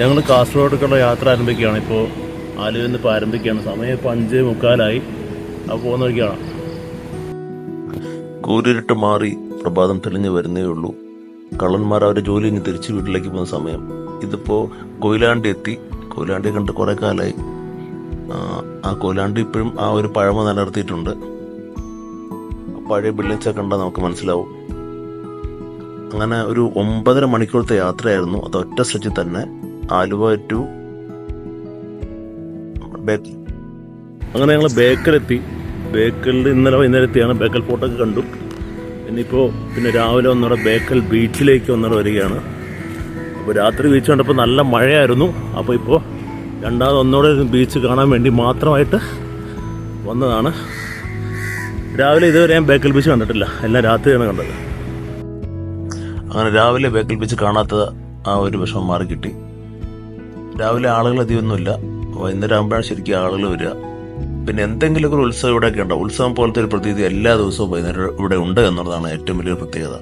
ഞങ്ങൾ കാസർഗോഡേക്കുള്ള യാത്ര ആരംഭിക്കുകയാണ്. ഇപ്പോൾ ആലുവയിൽ നിന്ന് ഇപ്പോൾ ആരംഭിക്കുകയാണ്. സമയം ഇപ്പോൾ അഞ്ച് മുക്കാലായി. അപ്പോൾ പോകുന്ന വഴിക്കാണ് മാറി പ്രഭാതം തെളിഞ്ഞു വരുന്നേ ഉള്ളൂ. കള്ളന്മാർ അവരുടെ ജോലി കഴിഞ്ഞ് തിരിച്ച് വീട്ടിലേക്ക് പോകുന്ന സമയം. ഇതിപ്പോൾ കൊയിലാണ്ടി എത്തി. കൊയിലാണ്ടി കണ്ട് കുറേ കാലമായി ആ, ആ കൊയിലാണ്ടി ഇപ്പോഴും ആ ഒരു പഴമ നിലനിർത്തിയിട്ടുണ്ട്. പഴയ ബിൽഡിങ്സൊക്കെ കണ്ടാൽ നമുക്ക് മനസ്സിലാവും. അങ്ങനെ ഒരു ഒമ്പതര മണിക്കൂറത്തെ യാത്രയായിരുന്നു. അത് ഒറ്റ സ്ട്രെച്ചിൽ തന്നെ. ആലുവ ടു ബേക്കൽ അങ്ങനെ ഞങ്ങൾ ബേക്കലെത്തി. ബേക്കലിൽ ഇന്നലെ വൈകുന്നേരം എത്തിയാണ് ബേക്കൽ ഫോർട്ടൊക്കെ കണ്ടു. ഇനിയിപ്പോൾ പിന്നെ രാവിലെ ഒന്നുകൂടെ ബേക്കൽ ബീച്ചിലേക്ക് ഒന്നുകൂടെ വരികയാണ്. അപ്പോൾ രാത്രി ബീച്ച് കണ്ടപ്പോൾ നല്ല മഴയായിരുന്നു. അപ്പോൾ ഇപ്പോൾ രണ്ടാമത് ഒന്നുകൂടെ ബീച്ച് കാണാൻ വേണ്ടി മാത്രമായിട്ട് വന്നതാണ്. രാവിലെ ഇതുവരെ ഞാൻ ബേക്കൽ ബീച്ച് കണ്ടിട്ടില്ല. എല്ലാം രാത്രിയാണ് കണ്ടത്. അങ്ങനെ രാവിലെ ബേക്കൽ ബീച്ച് കാണാത്ത ആ ഒരു വിഷമം മാറി കിട്ടി രാവിലെ ആളുകൾ അധികമൊന്നുമില്ല. വൈകുന്നേരം ആകുമ്പോഴാണ് ശരിക്കും ആളുകൾ വരിക. പിന്നെ എന്തെങ്കിലുമൊക്കെ ഒരു ഉത്സവം ഇവിടെയൊക്കെ ഉണ്ടോ? ഉത്സവം പോലത്തെ ഒരു പ്രതീതി എല്ലാ ദിവസവും വൈകുന്നേരം ഇവിടെ ഉണ്ട് എന്നുള്ളതാണ് ഏറ്റവും വലിയൊരു പ്രത്യേകത.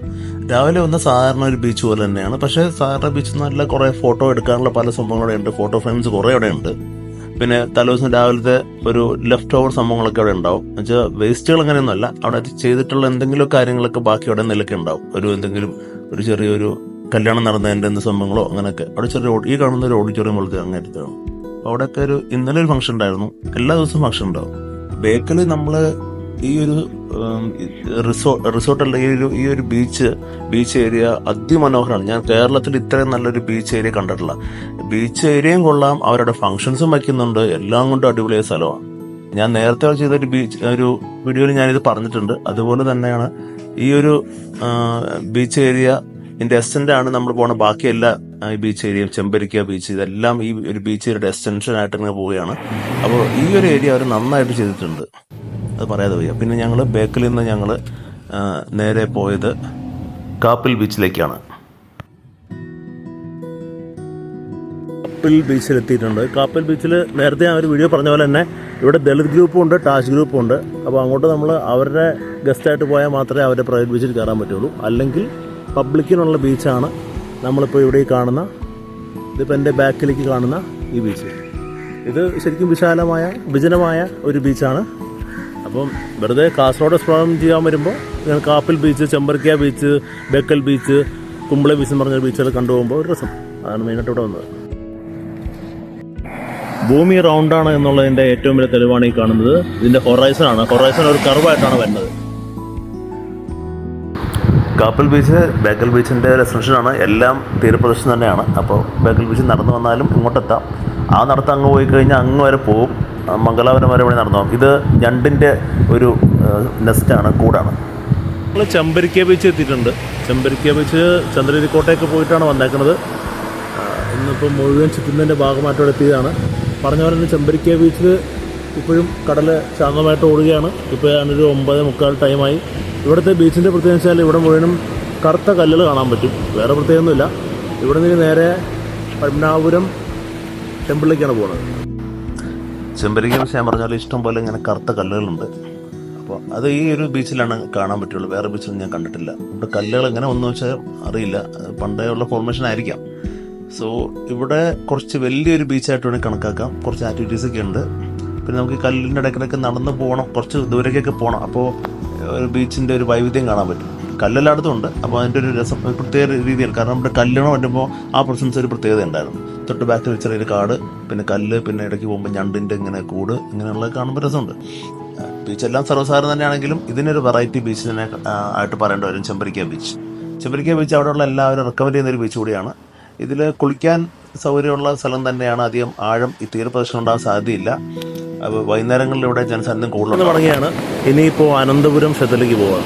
രാവിലെ വന്ന സാധാരണ ഒരു ബീച്ച് പോലെ തന്നെയാണ്. പക്ഷേ സാധാരണ ബീച്ച് നല്ല കുറേ ഫോട്ടോ എടുക്കാനുള്ള പല സംഭവങ്ങളും ഉണ്ട്. ഫോട്ടോ ഫ്രെയിംസ് കുറേ അവിടെ ഉണ്ട്. പിന്നെ തലേദിവസം രാവിലത്തെ ഒരു ലെഫ്റ്റ് ഓവർ സംഭവങ്ങളൊക്കെ അവിടെ ഉണ്ടാവും. എന്നുവെച്ചാൽ വേസ്റ്റുകൾ അങ്ങനെയൊന്നുമല്ല. അവിടെ ചെയ്തിട്ടുള്ള എന്തെങ്കിലും കാര്യങ്ങളൊക്കെ ബാക്കി അവിടെ നിലയ്ക്ക് ഒരു എന്തെങ്കിലും ഒരു ചെറിയൊരു കല്യാണം നടന്നതിന്റെ എന്ത് സംഭവങ്ങളോ അങ്ങനെയൊക്കെ. അവിടെ ചെറിയ ഈ കാണുന്ന ഒരു ഓഡിറ്റോറിയം പോലത്തെ അങ്ങനത്തെയാണ് അപ്പോൾ അവിടെയൊക്കെ ഒരു ഇന്നലെ ഒരു ഫംഗ്ഷൻ ഉണ്ടായിരുന്നു. എല്ലാ ദിവസവും ഫംഗ്ഷൻ ഉണ്ടാവും. ബേക്കൽ നമ്മൾ ഈ ഒരു റിസോർട്ട് റിസോർട്ട് ഒരു ഈ ഒരു ബീച്ച് ബീച്ച് ഏരിയ അതിമനോഹരമാണ്. ഞാൻ കേരളത്തിൽ ഇത്രയും നല്ലൊരു ബീച്ച് ഏരിയ കണ്ടിട്ടില്ല. ബീച്ച് ഏരിയയും കൊള്ളാം. അവരുടെ ഫംഗ്ഷൻസും വയ്ക്കുന്നുണ്ട്. എല്ലാം കൊണ്ടും അടിപൊളിയായ സ്ഥലമാണ്. ഞാൻ നേരത്തെ ചെയ്ത ഒരു ബീച്ച് ഒരു വീഡിയോയിൽ ഞാനിത് പറഞ്ഞിട്ടുണ്ട്. അതുപോലെ തന്നെയാണ് ഈ ഒരു ബീച്ച് ഏരിയ ഇതിന്റെ എസ്റ്റന്റ് ആണ് നമ്മൾ പോണ ബാക്കി എല്ലാ ബീച്ച് ഏരിയയും ചെമ്പരിക്ക ബീച്ച് ഇതെല്ലാം ഈ ഒരു ബീച്ച് ഏരിയയുടെ എക്സ്റ്റൻഷൻ ആയിട്ട് ഇങ്ങനെ പോവുകയാണ്. അപ്പോൾ ഈ ഒരു ഏരിയ അവർ നന്നായിട്ട് ചെയ്തിട്ടുണ്ട്. അത് പറയാതെ വയ്യ. പിന്നെ ഞങ്ങൾ ബേക്കലിൽ നിന്ന് ഞങ്ങൾ നേരെ പോയത് കാപ്പിൽ ബീച്ചിലേക്കാണ് കാപ്പിൽ ബീച്ചിൽ എത്തിയിട്ടുണ്ട്. കാപ്പിൽ ബീച്ചിൽ നേരത്തെ ഞാൻ ഒരു വീഡിയോ പറഞ്ഞ പോലെ തന്നെ ഇവിടെ ദളിത് ഗ്രൂപ്പും ഉണ്ട് ടാഷ് ഗ്രൂപ്പും ഉണ്ട്. അപ്പോൾ അങ്ങോട്ട് നമ്മൾ അവരുടെ ഗസ്റ്റായിട്ട് പോയാൽ മാത്രമേ അവരുടെ പ്രൈവറ്റ് ബീച്ചിൽ കയറാൻ പറ്റുള്ളൂ. അല്ലെങ്കിൽ പബ്ലിക്കിനുള്ള ബീച്ചാണ് നമ്മളിപ്പോൾ ഇവിടെ കാണുന്ന. ഇതിപ്പോൾ എന്റെ ബാക്കിലേക്ക് കാണുന്ന ഈ ബീച്ച്. ഇത് ശരിക്കും വിശാലമായ വിജനമായ ഒരു ബീച്ചാണ്. അപ്പം വെറുതെ കാസർഗോഡ് എക്സ്പ്ലോർ ചെയ്യാൻ വരുമ്പോൾ ഞാൻ Kappil beach Chembarikka beach Bekal beach Kumbla beach എന്ന് പറഞ്ഞ ബീച്ചുകൾ കണ്ടുപോകുമ്പോൾ ഒരു രസം. അതാണ് മെയിനായിട്ട് ഇവിടെ വന്നത്. ഭൂമി റൗണ്ടാണ് എന്നുള്ളതിന്റെ ഏറ്റവും വലിയ തെളിവാണ് ഈ കാണുന്നത്. ഇതിന്റെ ഹൊറൈസൺ ആണ്. ഹൊറൈസൺ ഒരു കർവായിട്ടാണ് വരുന്നത്. കാപ്പിൽ ബീച്ച് ബേക്കൽ ബീച്ചിന്റെ ഒരു എല്ലാം തീരപ്രദേശം തന്നെയാണ്. അപ്പോൾ ബേക്കൽ ബീച്ച് നടന്നു വന്നാലും ഇങ്ങോട്ടെത്താം. ആ നടത്തം അങ്ങ് പോയി കഴിഞ്ഞാൽ അങ്ങ് വരെ പോവും. മംഗലാപുരം വരെ വഴി നടന്നു പോകും ഇത് ഞണ്ടിന്റെ ഒരു നെസ്റ്റാണ് കൂടാണ്. നമ്മൾ ചെമ്പരിക്ക ബീച്ച് എത്തിയിട്ടുണ്ട്. ചെമ്പരിക്ക ബീച്ച് ചന്ദ്രരിക്കോട്ടയൊക്കെ പോയിട്ടാണ് വന്നേക്കുന്നത് ഇന്നിപ്പോൾ മുഴുവൻ ചുറ്റുന്നതിന്റെ ഭാഗമായിട്ട് ഇവിടെ എത്തിയതാണ്. പറഞ്ഞ പോലെ തന്നെ ചെമ്പരിക്ക ബീച്ചിൽ ഇപ്പോഴും കടൽ ശാന്തമായിട്ട് ഓടുകയാണ്. ഇപ്പോൾ ഞാനൊരു ഒമ്പത് മുക്കാൽ ടൈമായി ഇവിടുത്തെ ബീച്ചിന്റെ പ്രത്യേകത വെച്ചാൽ ഇവിടെ മുഴുവനും കറുത്ത കല്ലുകൾ കാണാൻ പറ്റും. വേറെ പ്രത്യേകമൊന്നുമില്ല ഇവിടെ നിന്ന് നേരെ പത്മനാപുരം ടെമ്പിളിലേക്കാണ് പോകുന്നത്. ചെമ്പരിക്ക പക്ഷേ ഞാൻ പറഞ്ഞാൽ ഇഷ്ടം പോലെ ഇങ്ങനെ കറുത്ത കല്ലുകളുണ്ട്. അപ്പോൾ അത് ഈ ഒരു ബീച്ചിലാണ് കാണാൻ പറ്റുള്ളൂ. വേറെ ബീച്ചിലൊന്നും ഞാൻ കണ്ടിട്ടില്ല. ഇവിടെ കല്ലുകൾ എങ്ങനെ ഒന്നും വെച്ചാൽ അറിയില്ല. പണ്ടേ ഉള്ള ഫോർമേഷൻ ആയിരിക്കാം. സോ ഇവിടെ കുറച്ച് വലിയൊരു ബീച്ചായിട്ട് വേണമെങ്കിൽ കണക്കാക്കാം. കുറച്ച് ആക്ടിവിറ്റീസ് ഒക്കെ ഉണ്ട്. പിന്നെ നമുക്ക് കല്ലിന്റെ ഇടയ്ക്കിടയ്ക്ക് നടന്ന് പോകണം കുറച്ച് ദൂരേക്കൊക്കെ പോകണം അപ്പോൾ ഒരു ബീച്ചിന്റെ ഒരു വൈവിധ്യം കാണാൻ പറ്റും. കല്ലെല്ലായിടത്തും ഉണ്ട്. അപ്പോൾ അതിന്റെ ഒരു രസം പ്രത്യേക രീതിയിൽ കാരണം നമ്മുടെ കല്ലിണം വരുമ്പോൾ ആ പ്രസൻസ് ഒരു പ്രത്യേകത ഉണ്ടായിരുന്നു. തൊട്ട് ബാക്കിൽ ചെറിയൊരു കാട് പിന്നെ കല്ല് പിന്നെ ഇടയ്ക്ക് പോകുമ്പോൾ ഞണ്ടിന്റെ ഇങ്ങനെ കൂട് ഇങ്ങനെയുള്ളത് കാണുമ്പോൾ രസമുണ്ട്. ബീച്ച് എല്ലാം സർവസാധാരണ തന്നെയാണെങ്കിലും ഇതിനൊരു വെറൈറ്റി ബീച്ച് തന്നെ ആയിട്ട് പറയേണ്ട വരും. ചെമ്പരിക്ക ബീച്ച് ചെമ്പരിക്ക ബീച്ച് അവിടെയുള്ള എല്ലാവരും റെക്കമെൻഡ് ചെയ്യുന്ന ഒരു ബീച്ച് കൂടിയാണ്. ഇതിൽ കുളിക്കാൻ സൗകര്യമുള്ള സ്ഥലം തന്നെയാണ് അധികം ആഴം ഈ തീരപ്രദേശം ഉണ്ടാകാൻ സാധ്യതയില്ല. വൈകുന്നേരങ്ങളിൽ ഇവിടെ ജനസാന്നിധ്യം കൂടുതൽ തുടങ്ങിയാണ് മടങ്ങിയാണ് ഇനിയിപ്പോൾ അനന്തപുരം ക്ഷേത്രത്തിലേക്ക് പോവാം.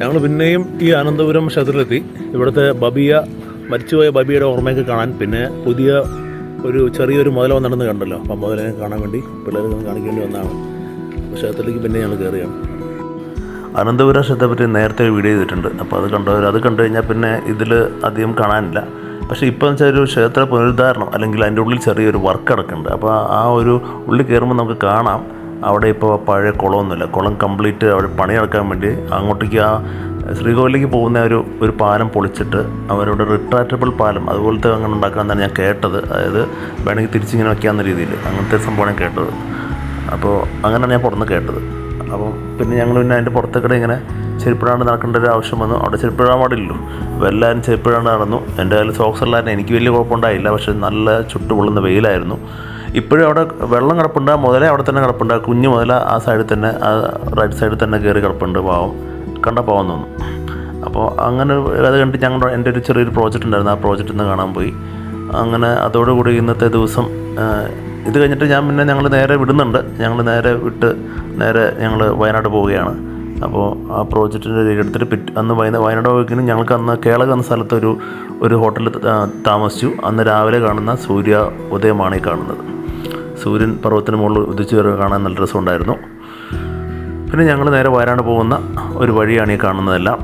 ഞങ്ങൾ പിന്നെയും ഈ അനന്തപുരം ക്ഷേത്രത്തിലെത്തി. ഇവിടുത്തെ ബബിയ മരിച്ചുപോയ ബബിയുടെ ഓർമ്മയൊക്കെ കാണാൻ പിന്നെ പുതിയ ഒരു ചെറിയൊരു മുതല വന്നിടന്ന് കണ്ടല്ലോ. അപ്പം മുതലിനെ കാണാൻ വേണ്ടി പിള്ളേർക്ക് കാണിക്കേണ്ടി വന്നതാണ്. ക്ഷേത്രത്തിലേക്ക് പിന്നെ ഞങ്ങൾ കയറിയാണ് അനന്തപുരം ക്ഷേത്രത്തെ പറ്റി നേരത്തെ വീഡിയോ ചെയ്തിട്ടുണ്ട്. അപ്പോൾ അത് കണ്ടവർ അത് കണ്ടു കഴിഞ്ഞാൽ പിന്നെ ഇതിൽ അധികം കാണാനില്ല. പക്ഷേ ഇപ്പോൾ എന്ന് വെച്ചാൽ ഒരു ക്ഷേത്ര പുനരുദ്ധാരണം അല്ലെങ്കിൽ അതിന്റെ ഉള്ളിൽ ചെറിയൊരു വർക്ക് കിടക്കുന്നുണ്ട് അപ്പോൾ ആ ഒരു ഉള്ളിൽ കയറുമ്പോൾ നമുക്ക് കാണാം. അവിടെ ഇപ്പോൾ പഴയ കുളമൊന്നുമില്ല. കുളം കംപ്ലീറ്റ് അവിടെ പണി നടക്കാൻ വേണ്ടി അങ്ങോട്ടേക്ക് ആ ശ്രീകോവിലേക്ക് പോകുന്ന ഒരു ഒരു പാലം പൊളിച്ചിട്ട് അവരുടെ റിട്രാക്റ്റബിൾ പാലം അതുപോലത്തെ അങ്ങനെ ഉണ്ടാക്കാമെന്നാണ് ഞാൻ കേട്ടത്. അതായത് വേണമെങ്കിൽ തിരിച്ചിങ്ങനെ വയ്ക്കാവുന്ന രീതിയിൽ അങ്ങനത്തെ സംഭവമാണ് കേട്ടത്. അപ്പോൾ അങ്ങനെയാണ് ഞാൻ പുറത്ത് കേട്ടത്. അപ്പം പിന്നെ ഞങ്ങൾ പിന്നെ അതിന്റെ പുറത്തേക്കിടെ ഇങ്ങനെ ചെരുപ്പിടാണ്ട് നടക്കേണ്ട ഒരു ആവശ്യം വന്നു. അവിടെ ചെരുപ്പിടാൻ പാടില്ലല്ലോ. അപ്പോൾ എല്ലാവരും ചെരുപ്പിടാണ്ട് നടന്നു. എന്റെ കയ്യിൽ സോക്സ് എല്ലാവരും എനിക്ക് വലിയ കുഴപ്പമുണ്ടായില്ല. പക്ഷേ നല്ല ചുട്ടു പൊള്ളുന്ന വെയിലായിരുന്നു. ഇപ്പോഴും അവിടെ വെള്ളം കിടപ്പുണ്ട്. മുതലേ അവിടെ തന്നെ കിടപ്പുണ്ട്. കുഞ്ഞു മുതല ആ സൈഡിൽ തന്നെ ആ റൈറ്റ് സൈഡിൽ തന്നെ കയറി കിടപ്പുണ്ട് പാവം. കണ്ട പാവം തോന്നും. അപ്പോൾ അങ്ങനെ അത് കണ്ടിട്ട് ഞങ്ങൾ എന്റെ ഒരു ചെറിയൊരു പ്രോജക്റ്റ് ഉണ്ടായിരുന്നു. ആ പ്രോജക്റ്റ് നിന്ന് കാണാൻ പോയി. അങ്ങനെ അതോടുകൂടി ഇന്നത്തെ ദിവസം ഇത് കഴിഞ്ഞിട്ട് ഞാൻ പിന്നെ ഞങ്ങൾ നേരെ വിടുന്നുണ്ട്. ഞങ്ങൾ നേരെ വിട്ട് നേരെ ഞങ്ങൾ വയനാട് പോവുകയാണ്. അപ്പോൾ ആ പ്രോജക്റ്റിന്റെ എടുത്തിട്ട് പിറ്റ് അന്ന് വൈകുന്നേരം വയനാട് പോയിക്കഴിഞ്ഞാൽ ഞങ്ങൾക്ക് അന്ന് കേളക എന്ന സ്ഥലത്തൊരു ഒരു ഹോട്ടലിൽ താമസിച്ചു. അന്ന് രാവിലെ കാണുന്ന സൂര്യ ഉദയമാണ് ഈ കാണുന്നത്. സൂര്യൻ പർവതത്തിന് മുകളിൽ ഉദിച്ചു വരെ കാണാൻ നല്ല രസമുണ്ടായിരുന്നു. പിന്നെ ഞങ്ങൾ നേരെ വയനാട് പോകുന്ന ഒരു വഴിയാണ് ഈ കാണുന്നതെല്ലാം.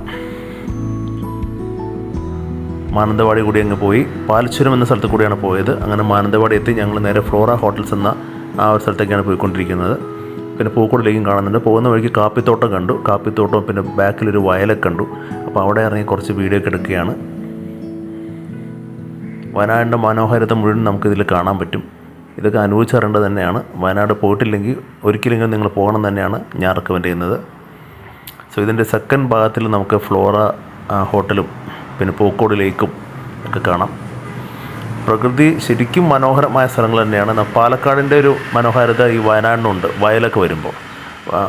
മാനന്തവാടി കൂടി അങ്ങ് പോയി. പാലച്ചുരം എന്ന സ്ഥലത്ത് കൂടിയാണ് പോയത്. അങ്ങനെ മാനന്തവാടി എത്തി ഞങ്ങൾ നേരെ ഫ്ലോറ ഹോട്ടൽസ് എന്ന ആ ഒരു സ്ഥലത്തേക്കാണ് പോയിക്കൊണ്ടിരിക്കുന്നത്. പിന്നെ പൂക്കോടിലേക്കും കാണുന്നുണ്ട്. പോകുന്ന വഴിക്ക് കാപ്പിത്തോട്ടം കണ്ടു. കാപ്പിത്തോട്ടം പിന്നെ ബാക്കിലൊരു വയലൊക്കെ കണ്ടു. അപ്പോൾ അവിടെ ഇറങ്ങി കുറച്ച് വീഡിയോ ഒക്കെ എടുക്കുകയാണ്. വയനാടിന്റെ മനോഹാരിത മുഴുവൻ നമുക്കിതിൽ കാണാൻ പറ്റും. ഇതൊക്കെ അനുഭവിച്ചറിയേണ്ടത് തന്നെയാണ്. വയനാട് പോയിട്ടില്ലെങ്കിൽ ഒരിക്കലെങ്കിലും നിങ്ങൾ പോകണം തന്നെയാണ് ഞാൻ റെക്കമെൻഡ് ചെയ്യുന്നത്. സോ ഇതിന്റെ സെക്കൻഡ് ഭാഗത്തിൽ നമുക്ക് ഫ്ലോറ ഹോട്ടലും പിന്നെ പൂക്കോട് ലേക്കും ഒക്കെ കാണാം. പ്രകൃതി ശരിക്കും മനോഹരമായ സ്ഥലങ്ങൾ തന്നെയാണ്. പാലക്കാടിന്റെ ഒരു മനോഹാരിത ഈ വയനാടിനുണ്ട്. വയലൊക്കെ വരുമ്പോൾ.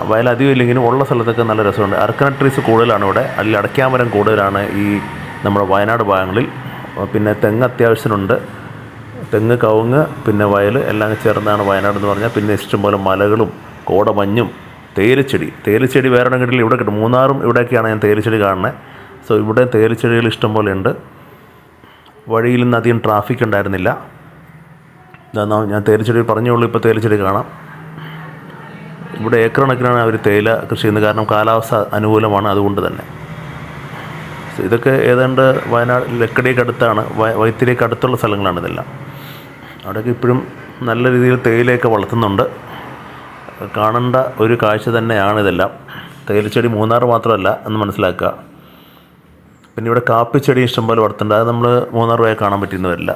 വയൽ അധികം ഇല്ലെങ്കിലും ഉള്ള സ്ഥലത്തൊക്കെ നല്ല രസമുണ്ട്. അരക്കന ട്രീസ് കൂടുതലാണ് ഇവിടെ. അല്ലെങ്കിൽ അടയ്ക്കാമരം കൂടുതലാണ് ഈ നമ്മുടെ വയനാട് ഭാഗങ്ങളിൽ. പിന്നെ തെങ്ങ് അത്യാവശ്യത്തിനുണ്ട്. തെങ്ങ് കവുങ്ങ് പിന്നെ വയൽ എല്ലാം ചേർന്നാണ് വയനാട് എന്ന് പറഞ്ഞാൽ. പിന്നെ ഇഷ്ടംപോലെ മലകളും കോടമഞ്ഞും തേയിലച്ചെടി. തേയിലച്ചെടി വേറെ എവിടെ ഇവിടെ കിട്ടും. മൂന്നാറും ഇവിടെയൊക്കെയാണ് ഞാൻ തേയിലച്ചെടി കാണുന്നത്. സോ ഇവിടെ തേയിലച്ചെടികൾ ഇഷ്ടംപോലെ ഉണ്ട്. വഴിയിൽ നിന്ന് അധികം ട്രാഫിക് ഉണ്ടായിരുന്നില്ല. ഞാൻ തേയിലച്ചെടി പറഞ്ഞോളൂ ഇപ്പോൾ തേയിലച്ചെടി കാണാം. ഇവിടെ ഏക്കർ കണക്കിനാണ് അവർ തേയില കൃഷി ചെയ്യുന്നത്. കാരണം കാലാവസ്ഥ അനുകൂലമാണ് അതുകൊണ്ട് തന്നെ. ഇതൊക്കെ ഏതാണ്ട് വയനാട് ലക്കടിയൊക്കെ അടുത്താണ്. വൈത്തിരിയൊക്കെ അടുത്തുള്ള സ്ഥലങ്ങളാണ് ഇതെല്ലാം. അവിടെയൊക്കെ ഇപ്പോഴും നല്ല രീതിയിൽ തേയിലയൊക്കെ വളർത്തുന്നുണ്ട്. കാണേണ്ട ഒരു കാഴ്ച തന്നെയാണ് ഇതെല്ലാം. തേയിലച്ചെടി മൂന്നാർ മാത്രമല്ല എന്ന് മനസ്സിലാക്കുക. പിന്നെ ഇവിടെ കാപ്പിച്ചെടി ഇഷ്ടംപോലെ വളർത്തുന്നുണ്ട്. അത് നമ്മൾ മൂന്നാർ പോയാൽ കാണാൻ പറ്റിയെന്ന് വരില്ല.